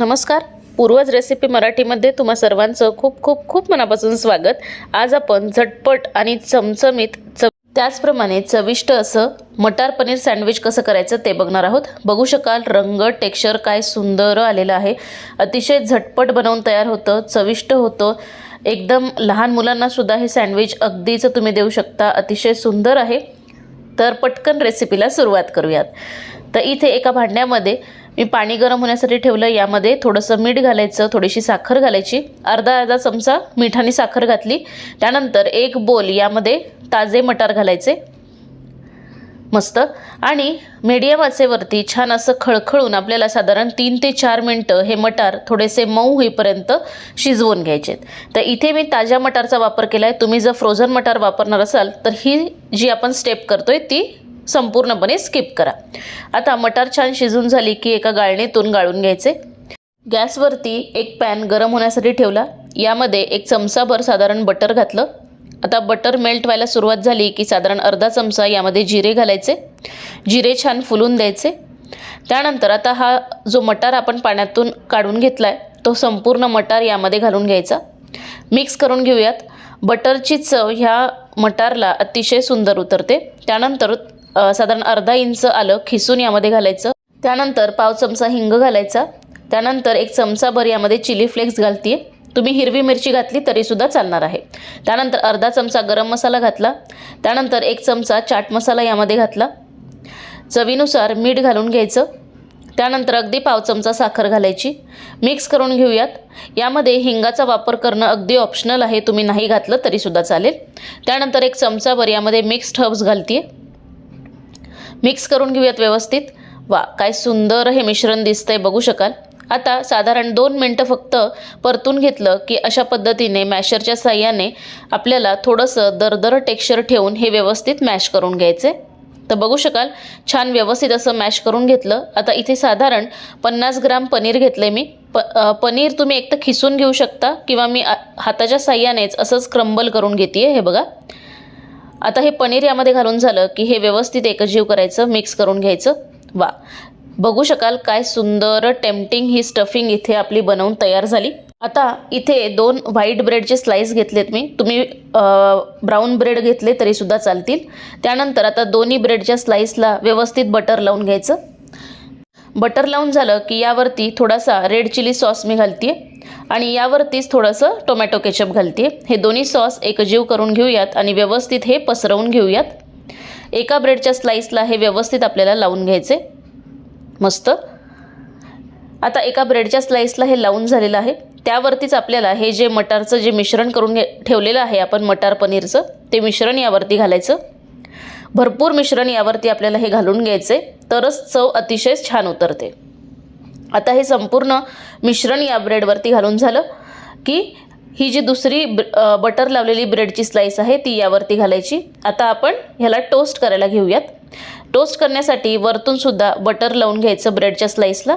नमस्कार. पूर्वज रेसिपी मराठीमध्ये तुम्हा सर्वांचं खूप खूप खूप मनापासून स्वागत. आज आपण झटपट आणि चमचमीत च त्याचप्रमाणे चविष्ट असं मटार पनीर सँडविच कसं करायचं ते बघणार आहोत. बघू शकाल रंग टेक्स्चर काय सुंदर आलेलं आहे. अतिशय झटपट बनवून तयार होतं चविष्ट होतं. एकदम लहान मुलांनासुद्धा हे सँडविच अगदीच तुम्ही देऊ शकता. अतिशय सुंदर आहे. तर पटकन रेसिपीला सुरुवात करूयात. तर इथे एका भांड्यामध्ये मी पाणी गरम होण्यासाठी ठेवलं यामध्ये थोडंसं मीठ घालायचं थोडीशी साखर घालायची. अर्धा अर्धा चमचा मिठाने साखर घातली. त्यानंतर एक बोल यामध्ये ताजे मटार घालायचे. मस्त. आणि मीडियम आचेवरती छान असं खळखळून आपल्याला साधारण तीन ते चार मिनटं हे मटार थोडेसे मऊ होईपर्यंत शिजवून घ्यायचे तर इथे मी ताज्या मटारचा वापर केला आहे तुम्ही जर फ्रोझन मटार वापरणार असाल तर ही जी आपण स्टेप करतोय ती संपूर्णपणे स्किप करा. आता मटार छान शिजून झाली की एका गाळणीतून गाळून घ्यायचे. गॅसवरती एक पॅन गरम होण्यासाठी ठेवला. यामध्ये एक चमचाभर साधारण बटर घातलं. आता बटर मेल्ट व्हायला सुरुवात झाली की साधारण अर्धा चमचा यामध्ये जिरे घालायचे. जिरे छान फुलून द्यायचे. त्यानंतर आता हा जो मटार आपण पाण्यातून काढून घेतला आहे तो संपूर्ण मटार यामध्ये घालून घ्यायचा. मिक्स करून घेऊयात. बटरची चव ह्या मटारला अतिशय सुंदर उतरते. त्यानंतर साधारण अर्धा इंच आलं खिसून यामध्ये घालायचं. त्यानंतर पाव चमचा हिंग घालायचा. त्यानंतर एक चमचाभर यामध्ये चिली फ्लेक्स घालते तुम्ही हिरवी मिरची घातली तरीसुद्धा चालणार आहे. त्यानंतर अर्धा चमचा गरम मसाला घातला. त्यानंतर एक चमचा चाट मसाला यामध्ये घातला. चवीनुसार मीठ घालून घ्यायचं. त्यानंतर अगदी पाव चमचा साखर घालायची. मिक्स करून घेऊयात. यामध्ये हिंगाचा वापर करणं अगदी ऑप्शनल आहे. तुम्ही नाही घातलं तरीसुद्धा चालेल. त्यानंतर एक चमचाभर यामध्ये मिक्स्ड हर्ब्स घालते मिक्स करून घेऊयात व्यवस्थित. वा काय सुंदर हे मिश्रण दिसतंय बघू शकाल. आता साधारण दोन मिनटं फक्त परतून घेतलं की अशा पद्धतीने मॅशरच्या साह्याने आपल्याला थोडंसं दरदर टेक्स्चर ठेवून हे व्यवस्थित मॅश करून घ्यायचे. तर बघू शकाल छान व्यवस्थित असं मॅश करून घेतलं. आता इथे साधारण पन्नास ग्राम पनीर घेतलं आहे मी. प पनीर तुम्ही एक तर खिसून घेऊ शकता किंवा मी आ- हाताच्या साह्यानेच असंच क्रंबल करून घेते हे बघा. आता हे पनीर यामध्ये घालून झालं की हे व्यवस्थित एकजीव करायचं मिक्स करून घ्यायचं. वा. बघू शकाल काय सुंदर टेम्पटिंग ही स्टफिंग इथे आपली बनवून तयार झाली. आता इथे दोन व्हाईट ब्रेडचे स्लाईस घेतलेत मी. तुम्ही ब्राऊन ब्रेड घेतले तरीसुद्धा चालतील. त्यानंतर आता दोन्ही ब्रेडच्या स्लाईसला व्यवस्थित बटर लावून घ्यायचं. बटर लावून झालं की यावरती थोडासा रेड चिली सॉस मी घालते आणि यावरतीच थोडंसं टोमॅटो केचप घालते हे दोन्ही सॉस एकजीव करून घेऊयात आणि व्यवस्थित हे पसरवून घेऊयात. एका ब्रेडच्या स्लाईसला हे व्यवस्थित आपल्याला लावून घ्यायचे मस्त. आता एका ब्रेडच्या स्लाईसला हे लावून झालेलं आहे. त्यावरतीच आपल्याला हे जे मटारचं जे मिश्रण करून घे ठेवलेलं आहे आपण मटार पनीरचं ते मिश्रण यावरती घालायचं. भरपूर मिश्रण यावरती आपल्याला हे घालून घ्यायचे तरच चव अतिशय छान उतरते. आता हे संपूर्ण मिश्रण या ब्रेडवरती घालून झालं की ही जी दुसरी बटर लावलेली ब्रेडची स्लाईस आहे ती यावरती घालायची. आता आपण ह्याला टोस्ट करायला घेऊयात. टोस्ट करण्यासाठी वरतूनसुद्धा बटर लावून घ्यायचं ब्रेडच्या स्लाईसला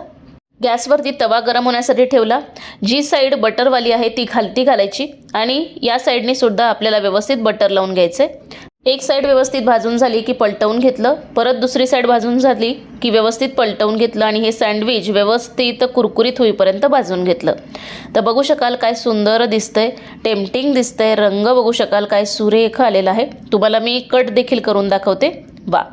गॅसवरती तवा गरम होण्यासाठी ठेवला. जी साईड बटरवाली आहे ती खालती घालायची आणि या साईडने सुद्धा आपल्याला व्यवस्थित बटर लावून घ्यायचं एक साईड व्यवस्थित भाजून झाली की पलटवून घेतलं परत दुसरी साईड भाजून झाली की व्यवस्थित पलटवून घेतलं आणि हे सँडविच व्यवस्थित कुरकुरीत होईपर्यंत भाजून घेतलं. तर बघू शकाल काय सुंदर दिसतंय टेम्पटिंग दिसतंय रंग बघू शकाल काय सुरेख आलेला आहे. तुम्हाला मी कट देखील करून दाखवते. वा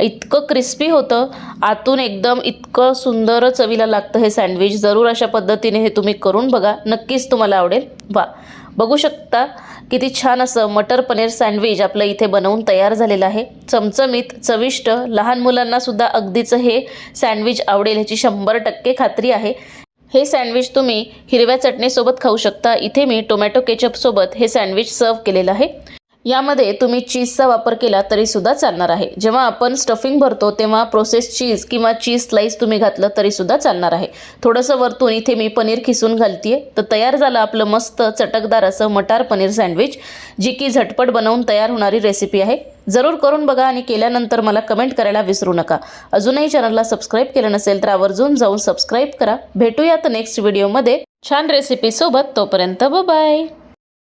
इतकं क्रिस्पी होतं आतून एकदम इतकं सुंदर चवीला लागतं हे सँडविच. जरूर अशा पद्धतीने हे तुम्ही करून बघा. नक्कीच तुम्हाला आवडेल. वा बघू शकता किती छान असं मटर पनीर सँडविच आपलं इथे बनवून तयार झालेलं आहे. चमचमीत चविष्ट लहान मुलांनासुद्धा अगदीच हे सँडविच आवडेल ह्याची शंभर टक्के खात्री आहे. हे सँडविच तुम्ही हिरव्या चटणीसोबत खाऊ शकता. इथे मी टोमॅटो केचपसोबत हे सँडविच सर्व केलेलं आहे. यामध्ये तुम्ही चीजचा वापर केला तरीसुद्धा चालणार आहे. जेव्हा आपण स्टफिंग भरतो तेव्हा प्रोसेस चीज किंवा चीज स्लाईस तुम्ही घातलं तरीसुद्धा चालणार आहे. थोडंसं वरतून इथे मी पनीर खिसून घालते तर तयार झालं आपलं मस्त चटकदार असं मटार पनीर सँडविच जी की झटपट बनवून तयार होणारी रेसिपी आहे. जरूर करून बघा आणि केल्यानंतर मला कमेंट करायला विसरू नका. अजूनही चॅनलला सबस्क्राईब केलं नसेल तर आवर्जून जाऊन सबस्क्राईब करा. भेटूयात नेक्स्ट व्हिडिओमध्ये छान रेसिपीसोबत तोपर्यंत बाय